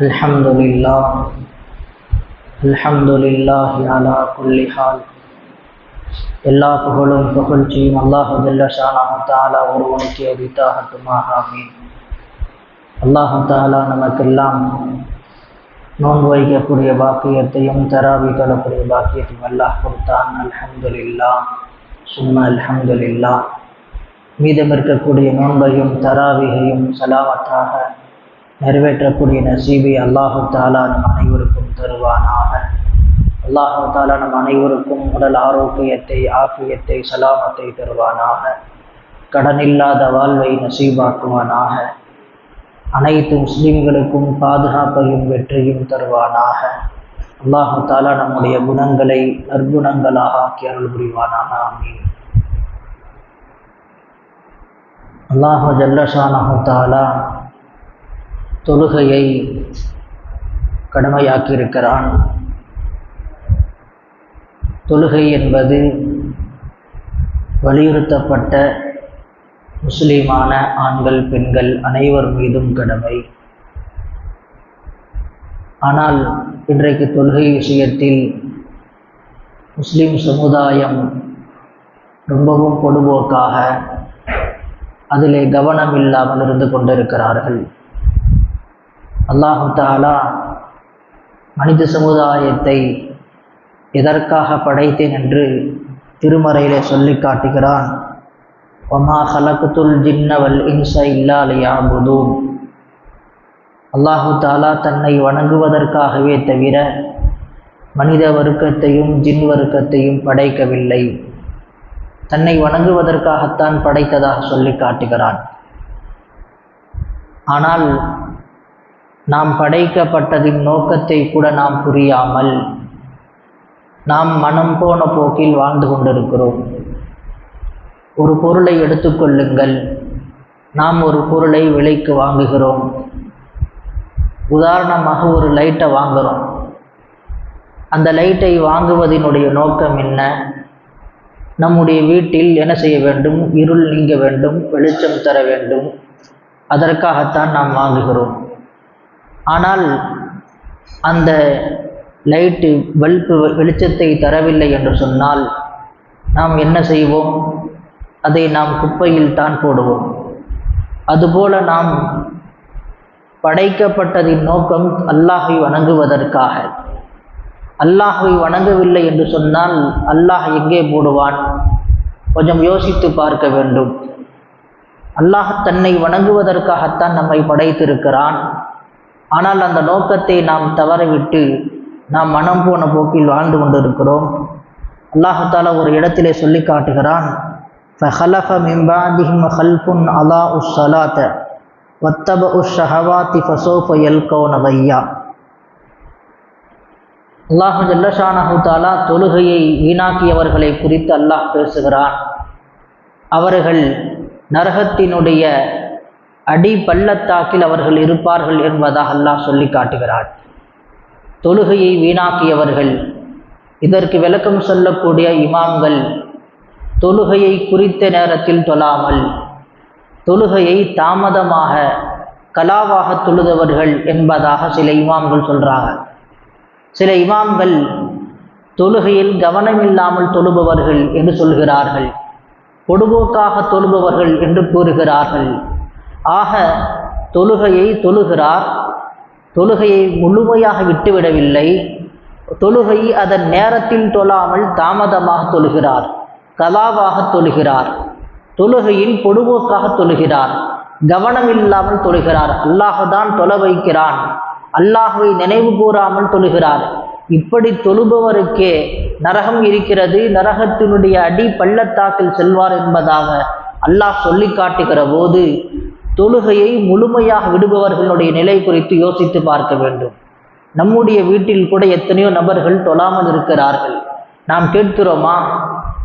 الحمد لله الحمد لله على كل حال எல்லா புகழும் புகழ்ச்சியும் அல்லாஹு ஜல்ல ஷானாஹு தாலா ஒருவனுக்கு அபித்தாகட்டுமாக ஆமீன் அல்லாஹு தாலா நமக்கெல்லாம் நோன்பு வைக்கக்கூடிய பாக்கியத்தையும் தராவி தொழக்கூடிய பாக்கியத்தையும் அல்லாஹ் கொடுத்தான் அல்ஹம்துலில்லா சும்மா அல்ஹம்துலில்லா மீதம் இருக்கக்கூடிய நோன்பையும் தராவிகையும் சலாமத்தாக நிறைவேற்றக்கூடிய நசீபை அல்லாஹு தாலா நம் அனைவருக்கும் தருவானாக. அல்லாஹு தாலா நம் அனைவருக்கும் உடல் ஆரோக்கியத்தை ஆக்கியத்தை சலாமத்தை தருவானாக. கடனில்லாத வாழ்வை நசீபாக்குவானாக. அனைத்து முஸ்லீம்களுக்கும் பாதுகாப்பையும் வெற்றியும் தருவானாக. அல்லாஹு தாலா நம்முடைய குணங்களை நற்குணங்களாக ஆக்கி அருள் புரிவானாக. அமீன் அல்லாஹு ஜல்லஷானஹு தாலா தொழுகையை கடமையாக்கியிருக்கிறான். தொழுகை என்பது வலியுறுத்தப்பட்ட முஸ்லீமான ஆண்கள் பெண்கள் அனைவர் மீதும் கடமை. ஆனால் இன்றைக்கு தொழுகை விஷயத்தில் முஸ்லீம் சமுதாயம் ரொம்பவும் பொதுபோக்காக அதிலே கவனம் இல்லாமல் இருந்து கொண்டிருக்கிறார்கள். அல்லாஹு தாலா மனித சமுதாயத்தை எதற்காக படைத்தேன் என்று திருமறையிலே சொல்லி காட்டுகிறான். ஒமா ஹலகுத்துல் ஜின்னவல் இன்ச இல்லாலியாபுதூன் அல்லாஹு தாலா தன்னை வணங்குவதற்காகவே தவிர மனித வர்க்கத்தையும் ஜின் வர்க்கத்தையும் படைக்கவில்லை. தன்னை வணங்குவதற்காகத்தான் படைத்ததாக சொல்லி காட்டுகிறான். ஆனால் நாம் படைக்கப்பட்டதின் நோக்கத்தை கூட நாம் புரியாமல் நாம் மனம் போன போக்கில் வாழ்ந்து கொண்டிருக்கிறோம். ஒரு பொருளை எடுத்துக்கொள்ளுங்கள் நாம் ஒரு பொருளை விலைக்கு வாங்குகிறோம். உதாரணமாக ஒரு லைட்டை வாங்குகிறோம் அந்த லைட்டை வாங்குவதனுடைய நோக்கம் என்ன? நம்முடைய வீட்டில் என்ன செய்ய வேண்டும்? இருள் நீங்க வேண்டும் வெளிச்சம் தர வேண்டும். அதற்காகத்தான் நாம் வாங்குகிறோம். ஆனால் அந்த லைட்டு பல்பு வெளிச்சத்தை தரவில்லை என்று சொன்னால் நாம் என்ன செய்வோம்? அதை நாம் குப்பையில் தான் போடுவோம். அதுபோல நாம் படைக்கப்பட்டதின் நோக்கம் அல்லாஹை வணங்குவதற்காக. அல்லாஹை வணங்கவில்லை என்று சொன்னால் அல்லாஹ் எங்கே போடுவான்? கொஞ்சம் யோசித்து பார்க்க வேண்டும். அல்லாஹ் தன்னை வணங்குவதற்காகத்தான் நம்மை படைத்திருக்கிறான். ஆனால் அந்த நோக்கத்தை நாம் தவறவிட்டு நாம் மனம் போன போக்கில் வாழ்ந்து கொண்டிருக்கிறோம் அல்லாஹால ஒரு இடத்திலே சொல்லி காட்டுகிறான் فخلف من بعدهم خلف أضاءوا الصلاة واتبعوا الشهوات فسوف يلقون غيا அல்லாஹு ஜல்லஷானஹு தாலா தொழுகையை வீணாக்கியவர்களை குறித்து அல்லாஹ் பேசுகிறான் அவர்கள் நரகத்தினுடைய அடி பள்ளத்தாக்கில் அவர்கள் இருப்பார்கள் என்பதாக அல்லாஹ் சொல்லி காட்டுகிறார் தொழுகையை வீணாக்கியவர்கள் இதற்கு விளக்கம் சொல்லக்கூடிய இமாம்கள் தொழுகையை குறித்த நேரத்தில் தொழாமல் தொழுகையை தாமதமாக கலாவாக தொழுதவர்கள் என்பதாக சில இமாம்கள் சொல்கிறாங்க சில இமாம்கள் தொழுகையில் கவனமில்லாமல் தொழுபவர்கள் என்று சொல்கிறார்கள். பொடுபோக்காக தொழுபவர்கள் என்று கூறுகிறார்கள். ஆக தொழுகையை தொழுகிறார். தொழுகையை முழுமையாக விட்டுவிடவில்லை. தொழுகை அதன் நேரத்தில் தொழாமல் தாமதமாக தொழுகிறார். கலாவாக தொழுகிறார். தொழுகையில் பொடுபோக்காக தொழுகிறார். கவனம் இல்லாமல் தொழுகிறார். அல்லாஹுதான் தொழ வைக்கிறான். அல்லாஹுவை நினைவு கூறாமல் தொழுகிறார். இப்படி தொழுபவருக்கே நரகம் இருக்கிறது. நரகத்தினுடைய அடி பள்ளத்தாக்கில் செல்வார் என்பதாக அல்லாஹ் சொல்லி காட்டுகிற போது தொழுகையை முழுமையாக விடுபவர்களுடைய நிலை குறித்து யோசித்து பார்க்க வேண்டும். நம்முடைய வீட்டில் கூட எத்தனையோ நபர்கள் தொழாமல் இருக்கிறார்கள். நாம் கேட்கிறோமா?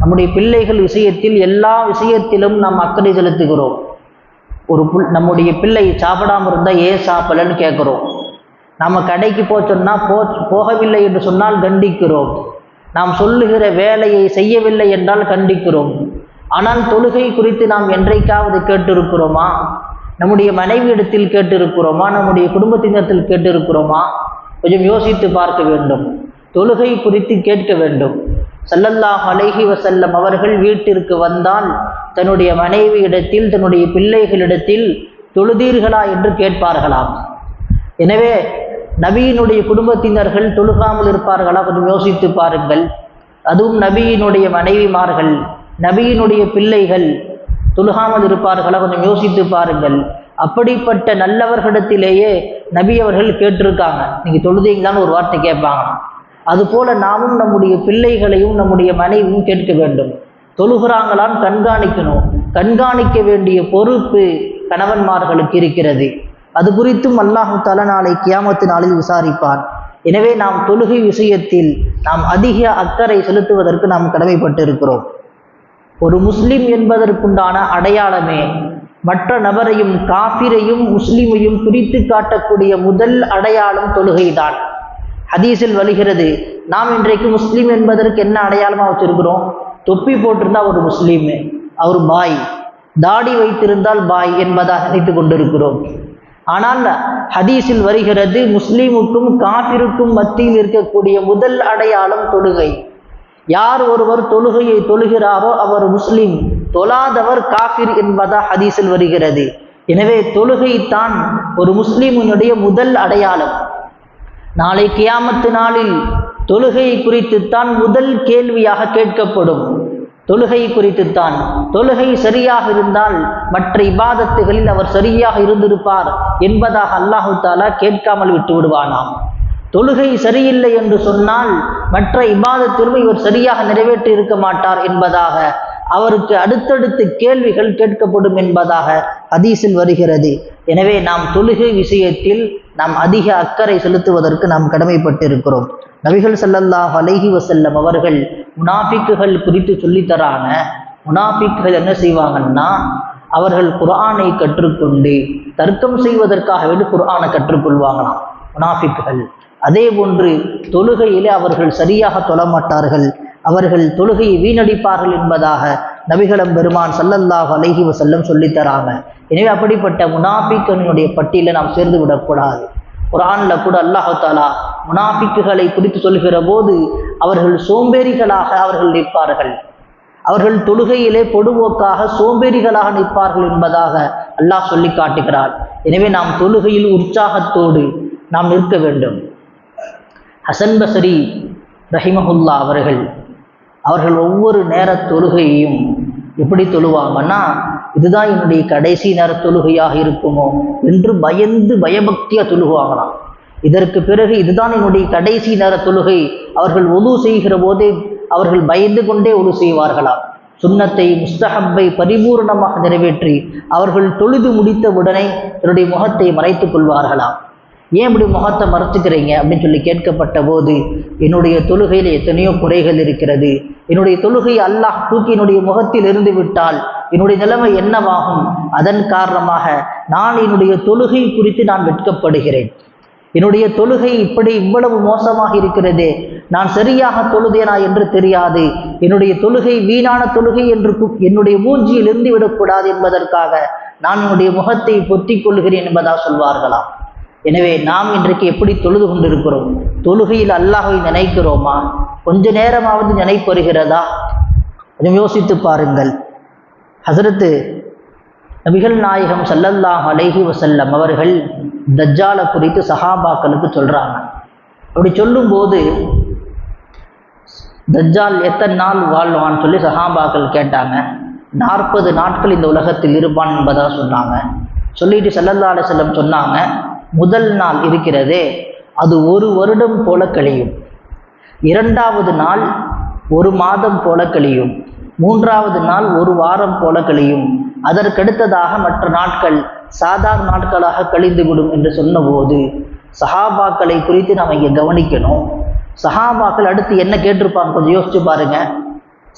நம்முடைய பிள்ளைகள் விஷயத்தில் எல்லா விஷயத்திலும் நாம் அக்கறை செலுத்துகிறோம். ஒரு புல் நம்முடைய பிள்ளை சாப்பிடாமல் இருந்தால் ஏன் சாப்பிடலன்னு கேட்குறோம். நம்ம கடைக்கு போ சொன்னால் போ போகவில்லை என்று சொன்னால் கண்டிக்கிறோம். நாம் சொல்லுகிற வேலையை செய்யவில்லை என்றால் கண்டிக்கிறோம். ஆனால் தொழுகை குறித்து நாம் என்றைக்காவது கேட்டிருக்கிறோமா? நம்முடைய மனைவி இடத்தில் கேட்டிருக்கிறோமா? நம்முடைய குடும்பத்தினத்தில் கேட்டிருக்கிறோமா? கொஞ்சம் யோசித்து பார்க்க வேண்டும். தொழுகை குறித்து கேட்க வேண்டும். சல்லல்லாஹ் அலைஹி வசல்லம் அவர்கள் வீட்டிற்கு வந்தால் தன்னுடைய மனைவி இடத்தில் தன்னுடைய பிள்ளைகளிடத்தில் தொழுதீர்களா என்று கேட்பார்களாம். எனவே நபியினுடைய குடும்பத்தினர்கள் தொழுகாமல் இருப்பார்களா? கொஞ்சம் யோசித்து பாருங்கள். அதுவும் நபியினுடைய மனைவிமார்கள் நபியினுடைய பிள்ளைகள் தொழுகாமல் இருப்பார்களா? கொஞ்சம் யோசித்து பாருங்கள். அப்படிப்பட்ட நல்லவர்களிடத்திலேயே நபி அவர்கள் கேட்டிருக்காங்க. நீங்கள் தொழுதீங்களான்னு ஒரு வார்த்தை கேட்பாங்க. அதுபோல நாமும் நம்முடைய பிள்ளைகளையும் நம்முடைய மனைவியும் கேட்க வேண்டும். தொழுகிறாங்களான்னு கண்காணிக்கணும். கண்காணிக்க வேண்டிய பொறுப்பு கணவன்மார்களுக்கு இருக்கிறது. அது குறித்தும் அல்லாஹு தல நாளை கியாமத்து நாளில் விசாரிப்பான். எனவே நாம் தொழுகை விஷயத்தில் நாம் அதிக அக்கறை செலுத்துவதற்கு நாம் கடமைப்பட்டு இருக்கிறோம் ஒரு முஸ்லிம் என்பதற்குண்டான அடையாளமே. மற்ற நபரையும் காபிரையும் முஸ்லிமையும் பிரித்து காட்டக்கூடிய முதல் அடையாளம் தொழுகைதான். ஹதீஸில் வருகிறது நாம் இன்றைக்கு முஸ்லீம் என்பதற்கு என்ன அடையாளமாக வச்சுருக்கிறோம்? தொப்பி போட்டிருந்தா ஒரு முஸ்லீம் அவர் பாய். தாடி வைத்திருந்தால் பாய் என்பதாக நினைத்து கொண்டிருக்கிறோம். ஆனால் ஹதீஸில் வருகிறது முஸ்லீமுக்கும் காபிருக்கும் மத்தியில் இருக்கக்கூடிய முதல் அடையாளம் தொழுகை. யார் ஒருவர் தொழுகையை தொழுகிறாரோ அவர் முஸ்லீம் தொழாதவர் காஃபிர் என்பதா ஹதீஸில் வருகிறது. எனவே தொழுகை தான் ஒரு முஸ்லீமினுடைய முதல் அடையாளம். நாளை கியாமத்து நாளில் தொழுகையை குறித்துத்தான் முதல் கேள்வியாக கேட்கப்படும். தொழுகை குறித்துத்தான். தொழுகை சரியாக இருந்தால் மற்ற இபாதத்துகளில் அவர் சரியாக இருந்திருப்பார் என்பதாக அல்லாஹு தாலா கேட்காமல் விட்டு விடுவானாம். தொழுகை சரியில்லை என்று சொன்னால் மற்ற இபாதத்திலும் இவர் சரியாக நிறைவேற்றி இருக்க மாட்டார் என்பதாக அவருக்கு அடுத்தடுத்து கேள்விகள் கேட்கப்படும் என்பதாக ஹதீஸில் வருகிறது. எனவே நாம் தொழுகை விஷயத்தில் நாம் அதிக அக்கறை செலுத்துவதற்கு நாம் கடமைப்பட்டிருக்கிறோம். நபிகள் சல்லல்லாஹ் அலைஹி வசல்லம் அவர்கள் முனாஃபிக்குகள் குறித்து சொல்லித்தராங்க முனாஃபிக்குகள் என்ன செய்வாங்கன்னா அவர்கள் குர்ஆனை கற்றுக்கொண்டு தர்க்கம் செய்வதற்காக வேண்டி குரானை கற்றுக்கொள்வாங்களாம் முனாஃபிக்குகள். அதே போன்று தொழுகையிலே அவர்கள் சரியாக தொழமாட்டார்கள். அவர்கள் தொழுகையை வீணடிப்பார்கள் என்பதாக நபிகளம் பெருமான் சல்லல்லாஹ் அலஹி வசல்லம் சொல்லித்தராங்க எனவே அப்படிப்பட்ட முனாஃபிக்கனுடைய பட்டியலை நாம் சேர்ந்து விடக்கூடாது. குரானில் கூட அல்லாஹாலா முனாஃபிக்குகளை குறித்து சொல்கிற போது அவர்கள் சோம்பேறிகளாக அவர்கள் நிற்பார்கள். அவர்கள் தொழுகையிலே பொடுவோக்காக சோம்பேறிகளாக நிற்பார்கள் என்பதாக அல்லாஹ் சொல்லி காட்டுகிறார். எனவே நாம் தொழுகையில் உற்சாகத்தோடு நாம் நிற்க வேண்டும். ஹசன் பசரி ரஹிமஹுல்லா அவர்கள் அவர்கள் ஒவ்வொரு நேர தொழுகையையும் எப்படி தொழுவாங்கன்னா இதுதான் என்னுடைய கடைசி நேர தொழுகையாக இருக்குமோ என்று பயந்து பயபக்தியாக தொழுகுவாங்களாம். இதற்கு பிறகு இதுதான் என்னுடைய கடைசி நேர தொழுகை. அவர்கள் ஒது செய்கிற போதே அவர்கள் பயந்து கொண்டே ஒது செய்வார்களாம். சுண்ணத்தை முஸ்தஹப்பை பரிபூர்ணமாக நிறைவேற்றி அவர்கள் தொழுது முடித்தவுடனே என்னுடைய முகத்தை மறைத்துக் கொள்வார்களாம். ஏன் இப்படி முகத்தை மறைச்சிக்கிறீங்க அப்படின்னு சொல்லி கேட்கப்பட்ட போது என்னுடைய தொழுகையில் எத்தனையோ குறைகள் இருக்கிறது. என்னுடைய தொழுகை அல்லாஹ் தூக்கி என்னுடைய முகத்தில் இருந்து விட்டால் என்னுடைய நிலைமை என்னவாகும்? அதன் காரணமாக நான் என்னுடைய தொழுகை குறித்து நான் வெட்கப்படுகிறேன். என்னுடைய தொழுகை இப்படி இவ்வளவு மோசமாக இருக்கிறது. நான் சரியாக தொழுதேனா என்று தெரியாது. என்னுடைய தொழுகை வீணான தொழுகை என்று என்னுடைய மூஞ்சியில் இருந்து விடக்கூடாது என்பதற்காக நான் என்னுடைய முகத்தை பொத்திக் கொள்கிறேன் என்பதா சொல்வார்களாம். எனவே நாம் இன்றைக்கு எப்படி தொழுது கொண்டிருக்கிறோம்? தொழுகையில் அல்லாஹை நினைக்கிறோமா? கொஞ்ச நேரமாவது நினைப்பு வருகிறதா? கொஞ்சம் யோசித்து பாருங்கள். ஹசரத்து நபிகள் நாயகம் சல்லல்லாஹ் அலைஹி வசல்லம் அவர்கள் தஜ்ஜாலை குறித்து சஹாபாக்களுக்கு சொல்கிறாங்க அப்படி சொல்லும்போது தஜ்ஜால் எத்தனை நாள் வாழ்வான்னு சொல்லி சஹாபாக்கள் கேட்டாங்க. நாற்பது நாட்கள் இந்த உலகத்தில் இருப்பான் என்பதாக சொன்னாங்க. சொல்லிட்டு ஸல்லல்லாஹு செல்லம் சொன்னாங்க. முதல் நாள் இருக்கிறதே அது ஒரு வருடம் போல கழியும். இரண்டாவது நாள் ஒரு மாதம் போல கழியும். மூன்றாவது நாள் ஒரு வாரம் போல கழியும். அதற்கடுத்ததாக மற்ற நாட்கள் சாதாரண நாட்களாக கழிந்துவிடும் என்று சொன்னபோது சஹாபாக்களை குறித்து நாம் இங்கே கவனிக்கணும். சஹாபாக்கள் அடுத்து என்ன கேட்டிருப்பாங்க? கொஞ்சம் யோசிச்சு பாருங்க.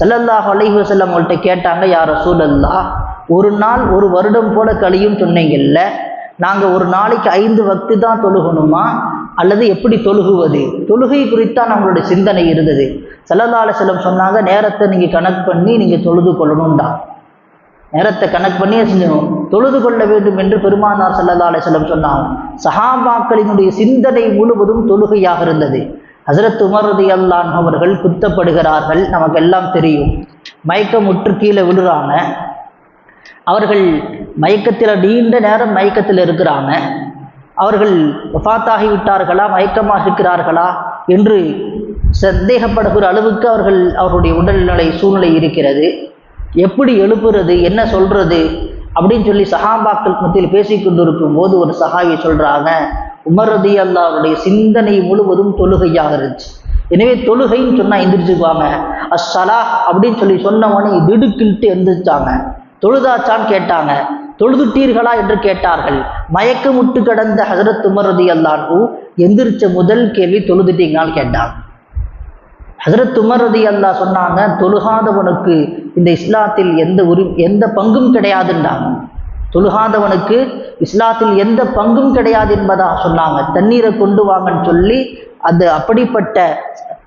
செல்லல்லாஹ் அலைஹி வஸல்லம் அவங்கள்ட்ட கேட்டாங்க யார சூழல்லா ஒரு நாள் ஒரு வருடம் போல கழியும் சொன்னீங்கல்ல நாங்கள் ஒரு நாளைக்கு ஐந்து வக்து தான் தொழுகணுமா? அல்லது எப்படி தொழுகுவது? தொழுகை குறித்தான் நம்மளுடைய சிந்தனை இருந்தது. ஸல்லல்லாஹு அலைஹி சொன்னாங்க நேரத்தை நீங்கள் கணக்கு பண்ணி நீங்கள் தொழுது கொள்ளணும்டா. நேரத்தை கணக்கு பண்ணியே செஞ்சணும் தொழுது கொள்ள வேண்டும் என்று பெருமானார் சல்லல்லா அலிஸ்லம் சொன்னாங்க. சஹாபாக்களினுடைய சிந்தனை முழுவதும் தொழுகையாக இருந்தது. ஹசரத் உமரதி அல்லான் அவர்கள் குத்தப்படுகிறார்கள். நமக்கு எல்லாம் தெரியும். மயக்கமுற்று கீழே விழுறாங்க. அவர்கள் மயக்கத்தில் நீண்ட நேரம் மயக்கத்தில் இருக்கிறாங்க அவர்கள் வஃத்தாகி விட்டார்களா மயக்கமாக இருக்கிறார்களா என்று சந்தேகப்படுகிற அளவுக்கு அவர்கள் அவருடைய உடல்நிலை சூழ்நிலை இருக்கிறது. எப்படி எழுப்புறது என்ன சொல்றது அப்படின்னு சொல்லி சஹாபாக்கள் மத்தியில் பேசிக்கொண்டிருக்கும் போது ஒரு சஹாவி சொல்றாங்க உமரதி அல்லாவுடைய சிந்தனை முழுவதும் தொழுகையாக இருந்துச்சு. எனவே தொழுகைன்னு சொன்னா எந்திரிச்சுக்குவாங்க. அஸ்ஸலா அப்படின்னு சொல்லி சொன்னவனே திடுக்கிட்டு எந்திரிச்சாங்க. தொழுதாச்சான்னு கேட்டாங்க. தொழுதுட்டீர்களா என்று கேட்டார்கள். மயக்கமுட்டு கடந்த ஹசரத் உமரதி அல்லாஹூ எந்திரிச்ச முதல் கேள்வி தொழுதுட்டீங்களான்னு கேட்டாங்க ஹசரத் உமரதி அல்லா சொன்னாங்க தொழுகாதவனுக்கு இந்த இஸ்லாத்தில் எந்த உரி எந்த பங்கும் கிடையாதுன்றாங்க. தொழுகாதவனுக்கு இஸ்லாத்தில் எந்த பங்கும் கிடையாது என்பதாக சொன்னாங்க. தண்ணீரை கொண்டு வாங்கன்னு சொல்லி அது அப்படிப்பட்ட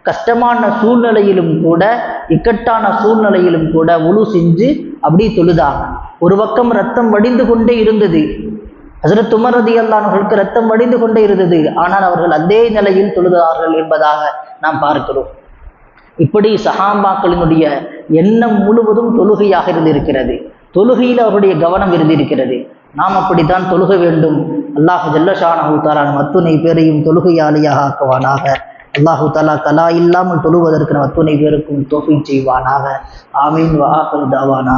கஷ்டமான சூழ்நிலையிலும் கூட இக்கட்டான சூழ்நிலையிலும் கூட உழு செஞ்சு அப்படி தொழுதாங்க. ஒரு பக்கம் ரத்தம் வடிந்து கொண்டே இருந்தது. ஹசரத் உமரதி அல்லானவர்களுக்கு ரத்தம் வடிந்து கொண்டே இருந்தது. ஆனால் அவர்கள் அதே நிலையில் தொழுதார்கள் என்பதாக நாம் பார்க்கிறோம். இப்படி சஹாம்பாக்களினுடைய எண்ணம் முழுவதும் தொழுகையாக இருந்திருக்கிறது. தொழுகையில் அவருடைய கவனம் இருந்திருக்கிறது. நாம் அப்படித்தான் தொழுக வேண்டும். அல்லாஹு ஜல்லஷானஹூ தாலான் அத்துணை பேரையும் தொழுகையாளியாக ஆக்குவானாக. அல்லாஹு தாலா கலா இல்லாமல் தொழுவதற்கு நம் அத்துணை பேருக்கும் தொகை செய்வானாக. ஆமீன் வாஹா தாவானா.